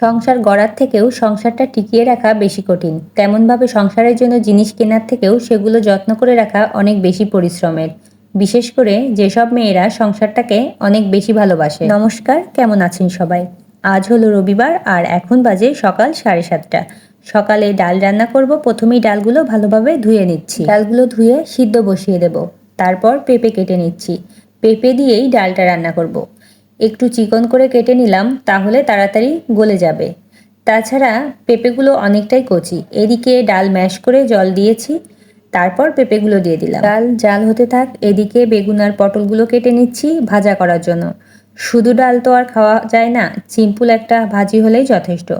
সংসার গড়ার থেকেও সংসারটা টিকিয়ে রাখা বেশি কঠিন। তেমনভাবে সংসারের জন্য জিনিস কেনার থেকেও সেগুলো যত্ন করে রাখা অনেক বেশি পরিশ্রমের। বিশেষ করে যেসব মেয়েরা সংসারটাকে অনেক বেশি ভালোবাসে। নমস্কার, কেমন আছেন সবাই? আজ হলো রবিবার আর এখন বাজে সকাল সাড়ে সাতটা। সকালে ডাল রান্না করব, প্রথমেই ডালগুলো ভালোভাবে ধুয়ে নিচ্ছি। ডালগুলো ধুয়ে সিদ্ধ বসিয়ে দেব। তারপর পেঁপে কেটে নিচ্ছি। পেঁপে দিয়েই ডালটা রান্না করব। একটু চিকন করে কেটে নিলাম, তাহলে তাড়াতাড়ি গলে যাবে। তাছাড়া পেঁপেগুলো অনেকটাই কচি। এদিকে ডাল ম্যাশ করে জল দিয়েছি, তারপর পেঁপেগুলো দিয়ে দিলাম। ডাল জাল হতে থাক, এদিকে বেগুন আর পটলগুলো কেটে নিচ্ছি ভাজা করার জন্য। শুধু ডাল তো আর খাওয়া যায় না সিম্পল একটা ভাজি হলেই যথেষ্ট।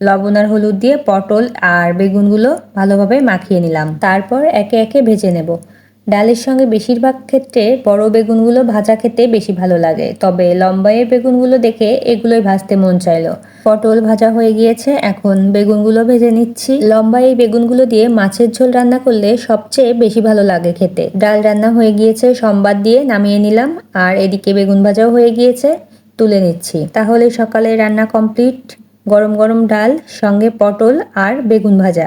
লবণ আর হলুদ দিয়ে পটল আর বেগুনগুলো ভালোভাবে মাখিয়ে নিলাম। তারপর একে একে ভেজে নেব। ডালের সঙ্গে বেশিরভাগ ক্ষেত্রে বড় বেগুনগুলো ভাজা খেতে বেশি ভালো লাগে। তবে লম্বাইয়ের বেগুনগুলো দেখে এগুলোই ভাজতে মন চাইলো। পটল ভাজা হয়ে গিয়েছে, এখন বেগুনগুলো ভেজে নিচ্ছি। লম্বা এই বেগুনগুলো দিয়ে মাছের ঝোল রান্না করলে সবচেয়ে বেশি ভালো লাগে খেতে। ডাল রান্না হয়ে গিয়েছে, সম্বাদ দিয়ে নামিয়ে নিলাম। আর এদিকে বেগুন ভাজাও হয়ে গিয়েছে, তুলে নিচ্ছি। তাহলে সকালে রান্না কমপ্লিট। গরম গরম ডাল, সঙ্গে পটল আর বেগুন ভাজা।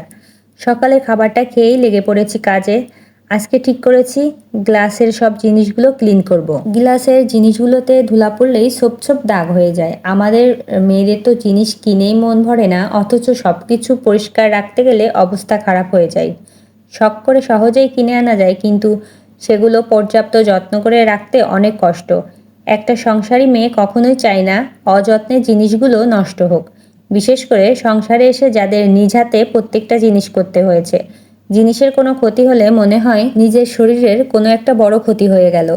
সকালে খাবারটা খেয়েই লেগে পড়েছি কাজে। আজকে ঠিক করেছি, গ্লাসের সব জিনিসগুলো ক্লিন করব। গ্লাসের জিনিসগুলোতে ধুলা পড়লেই সোপ সোপ দাগ হয়ে যায়। আমাদের মেয়েদের তো জিনিস কিনেই মন ভরে না, অথচ সব কিছু পরিষ্কার রাখতে গেলে অবস্থা খারাপ হয়ে যায়। শখ করে সহজেই কিনে আনা যায়, কিন্তু সেগুলো পর্যাপ্ত যত্ন করে রাখতে অনেক কষ্ট। একটা সংসারী মেয়ে কখনোই চায় না, অযত্নে জিনিসগুলো নষ্ট হোক। বিশেষ করে সংসারে এসে যাদের নিজ হাতে প্রত্যেকটা জিনিস করতে হয়েছে। জিনিসের কোনো ক্ষতি হলে মনে হয় নিজের শরীরের কোনো একটা বড় ক্ষতি হয়ে গেল।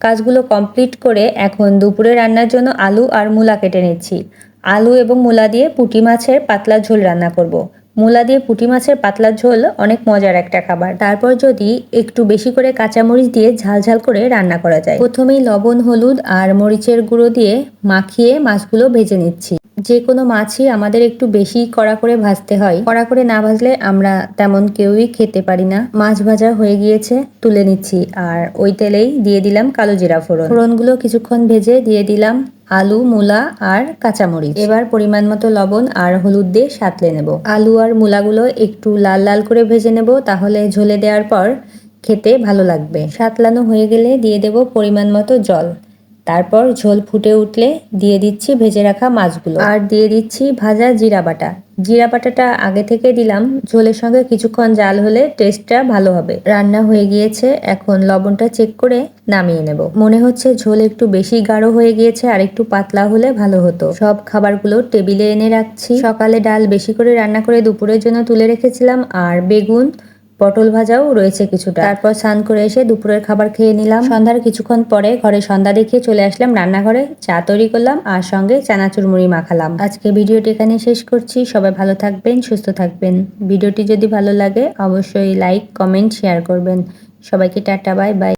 কাজগুলো কমপ্লিট করে এখন দুপুরে রান্নার জন্য আলু আর মূলা কেটে নিচ্ছি। আলু এবং মূলা দিয়ে পুঁটি মাছের পাতলা ঝোল রান্না করব। মূলা দিয়ে পুঁটি মাছের পাতলা ঝোল অনেক মজার একটা খাবার। তারপর যদি একটু বেশি করে কাঁচামরিচ দিয়ে ঝাল ঝাল করে রান্না করা যায়। প্রথমেই লবণ, হলুদ আর মরিচের গুঁড়ো দিয়ে মাখিয়ে মাছগুলো ভেজে নিচ্ছি। যে কোনো মাছই আমাদের একটু বেশি কড়া করে ভাজতে হয়। কড়া করে না ভাজলে আমরা তেমন কেউই খেতে পারি না। মাছ ভাজা হয়ে গিয়েছে, তুলে নিচ্ছি। আর ওই তেলেই দিয়ে দিলাম কালো জিরা ফোড়ন। ফোড়নগুলো কিছুক্ষণ ভেজে দিয়ে দিলাম আলু, মূলা আর কাঁচামরিচ। এবার পরিমাণ মতো লবণ আর হলুদ দিয়ে সাঁতলে নেব। আলু আর মূলাগুলো একটু লাল লাল করে ভেজে নেব, তাহলে ঝোলে দেওয়ার পর খেতে ভালো লাগবে। সাতলানো হয়ে গেলে দিয়ে দেব পরিমাণ মতো জল। তারপর ঝোল ফুটে উঠলে দিয়ে দিচ্ছি ভেজে রাখা মাছগুলো। আর দিয়ে দিচ্ছি ভাজা জিরা বাটা। জিরা বাটাটা আগে থেকে দিলাম। ঝোলের সঙ্গে কিছুক্ষণ জাল হলে টেস্টটা ভালো হবে। রান্না হয়ে গিয়েছে। এখন লবণটা চেক করে নামিয়ে নেব। মনে হচ্ছে ঝোল একটু বেশি গাঢ় হয়ে গিয়েছে, আর একটু পাতলা হলে ভালো হতো। সব খাবারগুলো টেবিলে এনে রাখছি। সকালে ডাল বেশি করে রান্না করে দুপুরের জন্য তুলে রেখেছিলাম। আর বেগুন পটল ভাজাও রয়েছে কিছুটা। তারপর স্নান করে এসে দুপুরের খাবার খেয়ে নিলাম। সন্ধ্যার কিছুক্ষণ পরে ঘরে সন্ধ্যা দেখিয়ে চলে আসলাম রান্নাঘরে। চা তৈরি করলাম আর সঙ্গে চানাচুর মুড়ি মাখালাম। আজকে ভিডিওটি এখানে শেষ করছি। সবাই ভালো থাকবেন সুস্থ থাকবেন। ভিডিওটি যদি ভালো লাগে অবশ্যই লাইক কমেন্ট শেয়ার করবেন। সবাইকে টাটা বাই বাই।